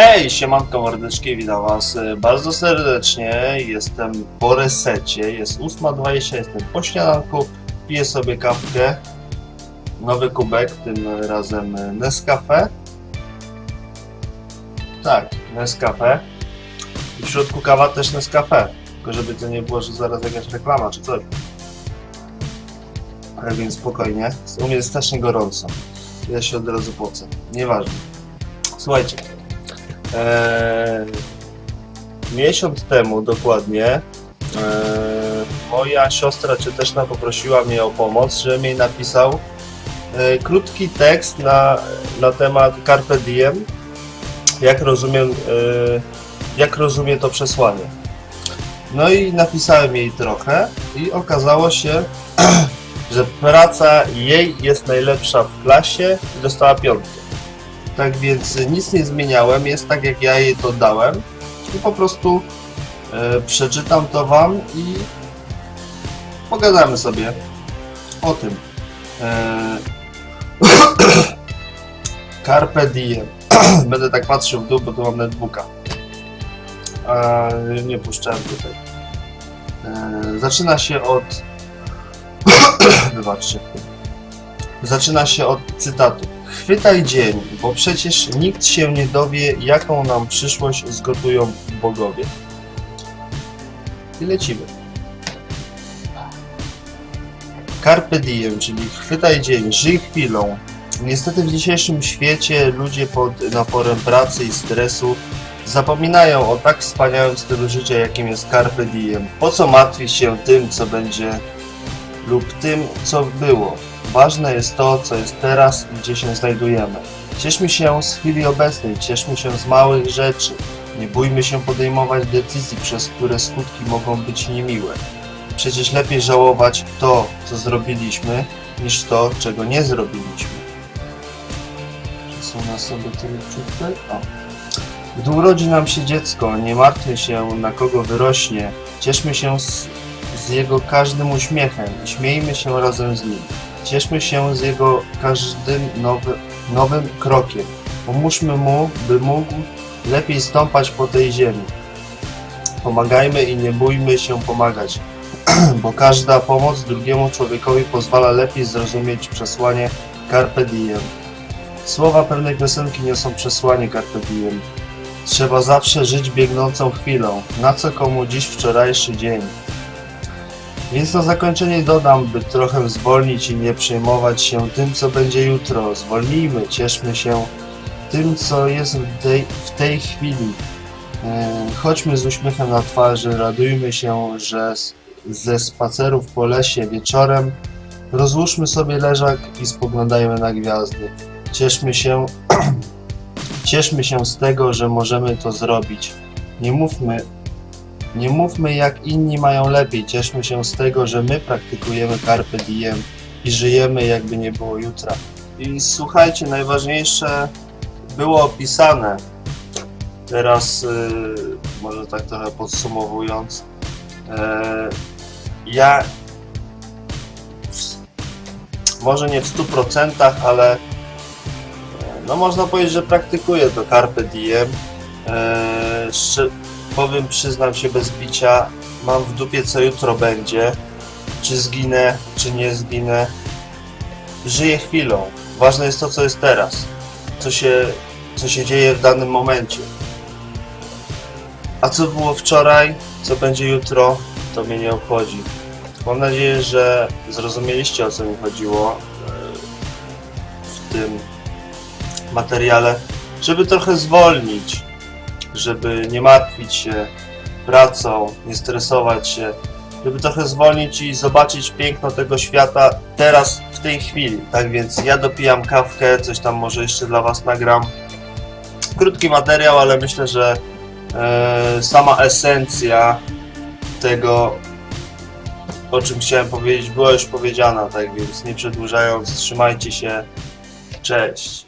Hej, siemanko mordeczki, witam was e, bardzo serdecznie. Jestem po resecie, jest 8.20, jestem po śniadanku, piję sobie kawkę. Nowy kubek, tym razem Nescafe. Tak, Nescafe. I w środku kawa też Nescafe. Tylko żeby to nie było, że zaraz jakaś reklama czy coś. Ale więc spokojnie. U mnie jest strasznie gorąco. Ja się od razu pocę. Nieważne. Słuchajcie. Eee, miesiąc temu dokładnie eee, moja siostra czy też na poprosiła mnie o pomoc, żebym jej napisał e, krótki tekst na, na temat Carpe Diem. Jak rozumiem, e, jak rozumie to przesłanie. No i napisałem jej trochę i okazało się, że praca jej jest najlepsza w klasie i dostała piątkę. Tak więc nic nie zmieniałem, jest tak jak ja jej to dałem i po prostu e, przeczytam to wam i pogadamy sobie o tym. E, Carpe diem. Będę tak patrzył w dół, bo tu mam netbooka. Nie puszczałem tutaj. E, zaczyna się od Wybaczcie. Zaczyna się od cytatu. Chwytaj dzień, bo przecież nikt się nie dowie, jaką nam przyszłość zgotują bogowie. I lecimy. Carpe diem, czyli chwytaj dzień, żyj chwilą. Niestety w dzisiejszym świecie ludzie pod naporem pracy i stresu zapominają o tak wspaniałym stylu życia, jakim jest Carpe diem. Po co martwić się tym, co będzie lub tym, co było. Ważne jest to, co jest teraz i gdzie się znajdujemy. Cieszmy się z chwili obecnej, cieszmy się z małych rzeczy. Nie bójmy się podejmować decyzji, przez które skutki mogą być niemiłe. Przecież lepiej żałować to, co zrobiliśmy, niż to, czego nie zrobiliśmy. Przesunę sobie tyle. O. Gdy urodzi nam się dziecko, nie martwmy się, na kogo wyrośnie. Cieszmy się z z jego każdym uśmiechem i śmiejmy się razem z nim. Cieszmy się z jego każdym nowy, nowym krokiem. Pomóżmy mu, by mógł lepiej stąpać po tej ziemi. Pomagajmy i nie bójmy się pomagać, bo każda pomoc drugiemu człowiekowi pozwala lepiej zrozumieć przesłanie Carpe Diem. Słowa pewnej piosenki niosą przesłanie Carpe Diem. Trzeba zawsze żyć biegnącą chwilą, na co komu dziś wczorajszy dzień. Więc na zakończenie dodam, by trochę zwolnić i nie przejmować się tym, co będzie jutro. Zwolnijmy, cieszmy się tym, co jest w tej, w tej chwili. E, chodźmy z uśmiechem na twarzy, radujmy się, że ze spacerów po lesie wieczorem rozłóżmy sobie leżak i spoglądajmy na gwiazdy. Cieszmy się, cieszmy się z tego, że możemy to zrobić. Nie mówmy nie mówmy jak inni mają lepiej, cieszmy się z tego, że my praktykujemy Carpe Diem i żyjemy jakby nie było jutra. I słuchajcie, najważniejsze było opisane. Teraz, yy, może tak trochę podsumowując, yy, ja może nie w 100%, ale yy, no można powiedzieć, że praktykuję to Carpe Diem. Szy- powiem, przyznam się bez bicia, mam w dupie co jutro będzie. Czy zginę, czy nie zginę. Żyję chwilą. Ważne jest to, co jest teraz. Co się, co się dzieje w danym momencie. A co było wczoraj, co będzie jutro, to mnie nie obchodzi. Mam nadzieję, że zrozumieliście o co mi chodziło e, w tym materiale, żeby trochę zwolnić żeby nie martwić się pracą, nie stresować się, żeby trochę zwolnić i zobaczyć piękno tego świata teraz, w tej chwili. Tak więc ja dopijam kawkę, coś tam może jeszcze dla Was nagram. Krótki materiał, ale myślę, że e, sama esencja tego, o czym chciałem powiedzieć, była już powiedziana, tak więc nie przedłużając, trzymajcie się. Cześć.